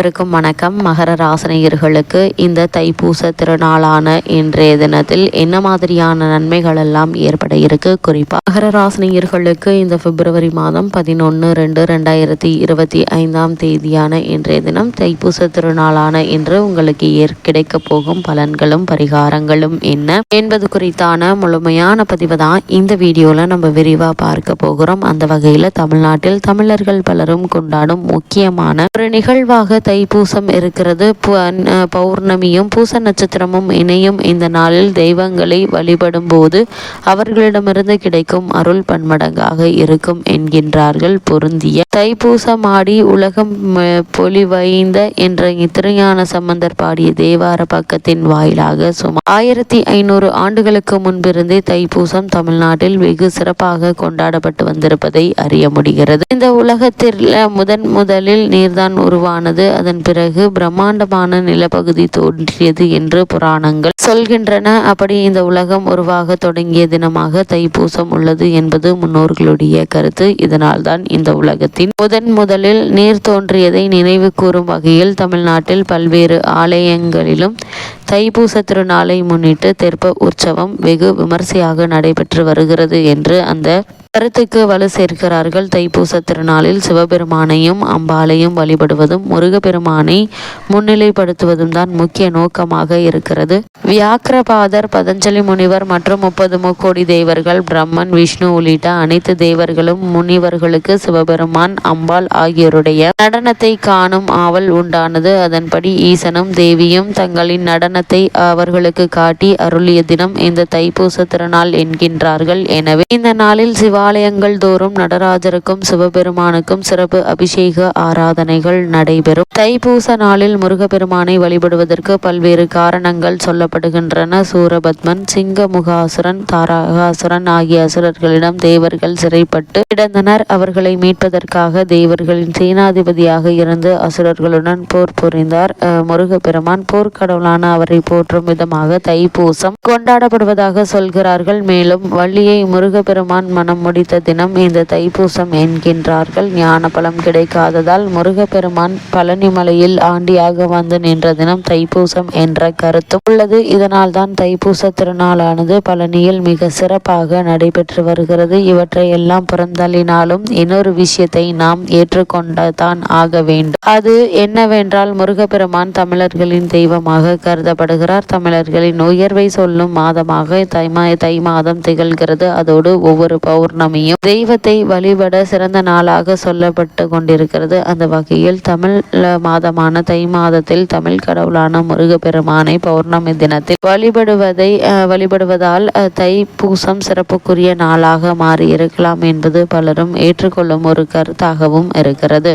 அனைவருக்கும் வணக்கம். மகர ராசனையர்களுக்கு இந்த தைப்பூச திருநாளான இன்றைய தினத்தில் என்ன மாதிரியான நன்மைகள் எல்லாம் ஏற்பட இருக்கு? குறிப்பாக மகர ராசனையர்களுக்கு இந்த பிப்ரவரி மாதம் பதினொன்று ரெண்டு ரெண்டாயிரத்தி இருபத்தி ஐந்தாம் தேதியான இன்றைய தினம் தைப்பூச திருநாளான இன்று உங்களுக்கு ஏற் கிடைக்க போகும் பலன்களும் பரிகாரங்களும் என்ன என்பது குறித்தான முழுமையான பதிவு தான் இந்த வீடியோவில் நம்ம விரிவாக பார்க்க போகிறோம். அந்த வகையில் தமிழ்நாட்டில் தமிழர்கள் பலரும் கொண்டாடும் முக்கியமான ஒரு நிகழ்வாக தைப்பூசம் இருக்கிறது. பௌர்ணமியும் பூச நட்சத்திரமும் இணையும் இந்த நாளில் தெய்வங்களை வழிபடும் போது அவர்களிடமிருந்து கிடைக்கும் அருள் பன்மடங்காக இருக்கும் என்கின்றார்கள் பொருந்திய. தைப்பூசமாடி உலகம் பொலிவைந்த என்ற திருஞான சம்பந்தர் பாடிய தேவார பக்கத்தின் வாயிலாக சுமார் ஆயிரத்தி ஐநூறு ஆண்டுகளுக்கு முன்பிருந்தே தைப்பூசம் தமிழ்நாட்டில் வெகு சிறப்பாக கொண்டாடப்பட்டு வந்திருப்பதை அறிய முடிகிறது. இந்த உலகத்தில் முதன் முதலில் நீர்தான் உருவானது. அதன் பிறகு பிரம்மாண்டமான நிலப்பகுதி தோன்றியது என்று புராணங்கள் சொல்கின்றன. அப்படி இந்த உலகம் உருவாக தொடங்கிய தினமாக தைப்பூசம் உள்ளது என்பது முன்னோர்களுடைய கருத்து. இதனால்தான் இந்த உலகத்தின் முதன் முதலில் நீர் தோன்றியதை நினைவு கூறும் வகையில் தமிழ்நாட்டில் பல்வேறு ஆலயங்களிலும் தைப்பூச திருநாளை முன்னிட்டு தெற்ப உற்சவம் வெகு விமர்சையாக நடைபெற்று வருகிறது என்று அந்த கருத்துக்கு வலு சேர்க்கிறார்கள். தைப்பூச திருநாளில் சிவபெருமானையும் அம்பாலையும் வழிபடுவதும் முருகப்பெருமானை முன்னிலைப்படுத்துவதும் தான் முக்கிய நோக்கமாக இருக்கிறது. வியாக்கிரபாதர் பதஞ்சலி முனிவர் மற்றும் முப்பது முக்கோடி தேவர்கள் பிரம்மன் விஷ்ணு உள்ளிட்ட அனைத்து தேவர்களும் முனிவர்களுக்கு சிவபெருமான் அம்பாள் ஆகியோருடைய நடனத்தை காணும் ஆவல் உண்டானது. அதன்படி ஈசனும் தேவியும் தங்களின் நடனத்தை அவர்களுக்கு காட்டி அருளிய தினம் இந்த தைப்பூச திருநாள் என்கின்றார்கள். எனவே இந்த நாளில் சிவா ஆலயங்கள் தோறும் நடராஜருக்கும் சிவபெருமானுக்கும் சிறப்பு அபிஷேக ஆராதனைகள் நடைபெறும். தைப்பூச நாளில் முருகப்பெருமானை வழிபடுவதற்கு பல்வேறு காரணங்கள் சொல்லப்படுகின்றன. சூரபத்மன் சிங்கமுகாசுரன் தாரகாசுரன் ஆகிய அசுரர்களிடம் தேவர்கள் சிறைப்பட்டு கிடந்தனர். அவர்களை மீட்பதற்காக தேவர்களின் சேனாதிபதியாக இருந்து அசுரர்களுடன் போர் புரிந்தார். முருகப்பெருமான் போர்க்கடவுளான அவரை போற்றும் விதமாக தைப்பூசம் கொண்டாடப்படுவதாக சொல்கிறார்கள். மேலும் வள்ளியை முருகப்பெருமான் மனம் முடித்த தினம் இந்த தைப்பூசம் என்கின்றார்கள். ஞான பலம் கிடைக்காததால் முருகப்பெருமான் பழனிமலையில் ஆண்டியாக வந்து நின்ற தினம் தைப்பூசம் என்ற கருத்தும் உள்ளது. இதனால் தான் தைப்பூச திருநாளானது பழனியில் மிக சிறப்பாக நடைபெற்று வருகிறது. இவற்றை எல்லாம் புறந்தள்ளினாலும் இன்னொரு விஷயத்தை நாம் ஏற்றுக்கொண்டதான் ஆக வேண்டும். அது என்னவென்றால் முருகப்பெருமான் தமிழர்களின் தெய்வமாக கருதப்படுகிறார். தமிழர்களின் உயர்வை சொல்லும் மாதமாக தை தை மாதம் திகழ்கிறது. அதோடு ஒவ்வொரு பௌர்ணமி பௌர்ணமியும் தெய்வத்தை வழிபட சிறந்த நாளாக சொல்லப்பட்டு கொண்டிருக்கிறது. அந்த வகையில் தமிழ் மாதமான தை மாதத்தில் தமிழ் கடவுளான முருகப்பெருமானை பௌர்ணமி தினத்தில் வழிபடுவதை வழிபடுவதால் தை பூசம் சிறப்புக்குரிய நாளாக மாறி இருக்கலாம் என்பது பலரும் ஏற்றுக்கொள்ளும் ஒரு கருத்தாகவும் இருக்கிறது.